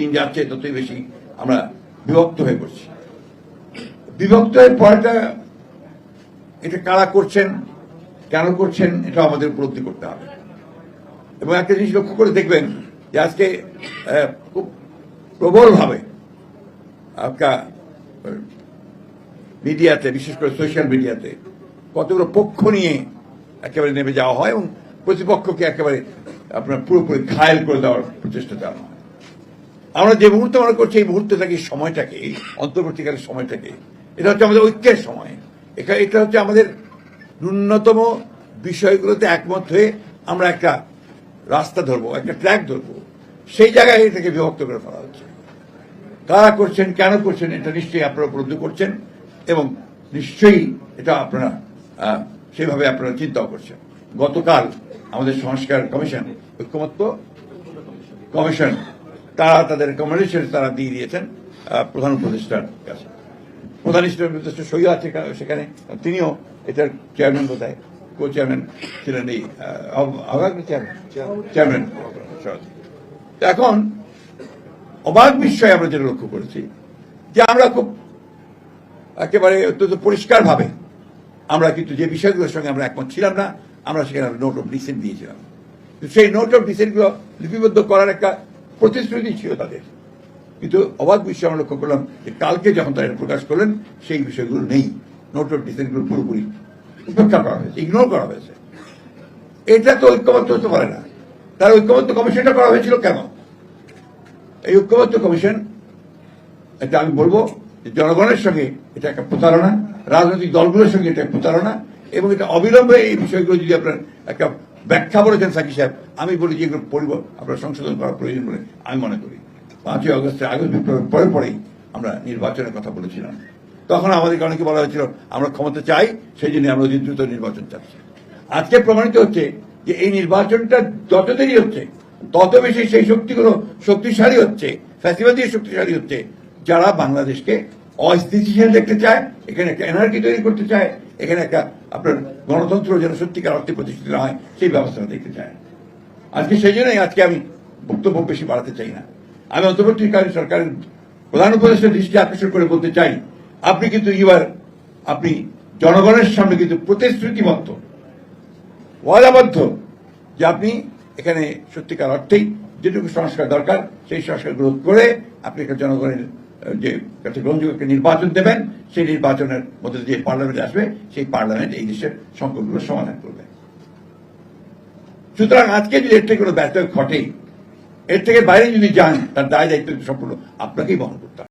দিন যাচ্ছে, ততই বেশি আমরা বিভক্ত হয়ে পড়ছি। বিভক্ত হয়ে পড়াটা এটা কারা করছেন, কেন করছেন এটা আমাদের উপলব্ধি করতে হবে। এবং একটা জিনিস লক্ষ্য করে দেখবেন যে আজকে খুব প্রবলভাবে আপনার মিডিয়াতে, বিশেষ করে সোশ্যাল মিডিয়াতে কতগুলো পক্ষ নিয়ে একেবারে নেমে যাওয়া হয় এবং প্রতিপক্ষকে একেবারে আপনার পুরোপুরি ঘায়ল করে দেওয়ার প্রচেষ্টা চালানো হয়। আমরা যে মুহূর্তে মনে করছি, এই মুহূর্তটাকে এই সময়টাকে এই অন্তর্বর্তীকালের সময়টাকে, এটা হচ্ছে আমাদের ঐক্যের সময়। এখানে এটা হচ্ছে আমাদের ন্যূনতম বিষয়গুলোতে একমত হয়ে আমরা একটা রাস্তা ধরবো, একটা ট্র্যাক ধরবো। সেই জায়গায় এটাকে বিভক্ত করে ফেলা হচ্ছে। কারা করছেন, কেন করছেন, এটা নিশ্চয়ই আপনারা উপলব্ধি করছেন এবং নিশ্চয়ই এটা আপনারা সেভাবে আপনারা চিন্তাও করছেন। গতকাল আমাদের সংস্কার কমিশন, ঐক্যমত্য কমিশন তারা তাদের রেকমেন্ডেশন তারা দিয়ে দিয়েছেন প্রধান উপদেষ্টার কাছে। প্রধান উপদেষ্টা সই আছে সেখানে। তিনিও এটার চেয়ারম্যান বোধহয় কো চেয়ারম্যান ছিলেন এই চেয়ারম্যান এখন অবাক বিস্ময় আমরা যেটা লক্ষ্য করেছি যে আমরা খুব একেবারে অত্যন্ত পরিষ্কারভাবে আমরা কিন্তু যে বিষয়গুলোর সঙ্গে আমরা একমত ছিলাম না আমরা সেখানে নোট অফ ডিসেন্ট দিয়েছিলাম। সেই নোট অফ ডিসেন্টগুলো লিপিবদ্ধ করার একটা প্রতিশ্রুতি ছিল তাদের। কিন্তু অবাক বিষয় আমরা লক্ষ্য করলাম যে কালকে যখন তারা প্রকাশ করলেন, সেই বিষয়গুলো নেই। নোট অফ ডিসেন্টগুলো পুরোপুরি উপেক্ষা করা হয়েছে ইগনোর করা হয়েছে। এটা তো ঐক্যমত্য হতে পারে না। তার ঐক্যমত্য কমিশনটা করা হয়েছিল কেন? এই ঐক্যবদ্ধ কমিশন, এটা আমি বলব যে জনগণের সঙ্গে এটা একটা প্রতারণা, রাজনৈতিক দলগুলোর সঙ্গে এটা প্রতারণা, এবং এটা অবিলম্বে এই বিষয়গুলো যদি আপনার একটা ব্যাখ্যা বলেছেন সাকি সাহেব। আমি বলি যে এগুলো পরিব আপনার সংশোধন করা প্রয়োজন বলে আমি মনে করি। পাঁচই আগস্টে আগস্ট বিপ্লবের পরে পরেই আমরা নির্বাচনের কথা বলেছিলাম। তখন আমাদেরকে অনেকে বলা হয়েছিল, আমরা ক্ষমতা চাই, সেই জন্য আমরা অতি দ্রুত নির্বাচন চাচ্ছি। আজকে প্রমাণিত হচ্ছে যে এই নির্বাচনটা যত দেরি হচ্ছে, তত বেশি সেই শক্তিগুলো শক্তিশালী হচ্ছে, ফ্যাসিবাদী শক্তিশালী হচ্ছে, যারা বাংলাদেশকে অস্থিতিশীল দেখতে চায়, এখানে একটা এনার্জি তৈরি করতে চায়, এখানে একটা আপনার গণতন্ত্র যেন সত্যিকার অর্থে প্রতিষ্ঠিত হয়, সেই ব্যবস্থাটা দেখতে চায়। আজকে সেই জন্যই আজকে আমি বক্তব্য বেশি বাড়াতে চাই না। আমি অন্তর্বর্তীকালীন সরকারের প্রধান উপদেষ্টার দৃষ্টি আকর্ষণ করে বলতে চাই, আপনি কিন্তু এবার, আপনি জনগণের সামনে কিন্তু প্রতিশ্রুতিবদ্ধ, ওয়াদাবদ্ধ যে আপনি এখানে সত্যিকার অর্থেই যেটুকু সংস্কার দরকার, সেই সংস্কার গ্রহণ করে আপনি একটা জনগণের যে গ্রহণযোগ্য নির্বাচন দেবেন, সেই নির্বাচনের মধ্যে যে পার্লামেন্ট আসবে, সেই পার্লামেন্ট এই দেশের সংকটগুলো সমাধান করবে। সুতরাং আজকে যদি এর থেকে কোনো ব্যর্থ ঘটে, এর থেকে বাইরে যদি যান, তার দায় দায়িত্ব সম্পূর্ণ আপনাকেই বহন করতে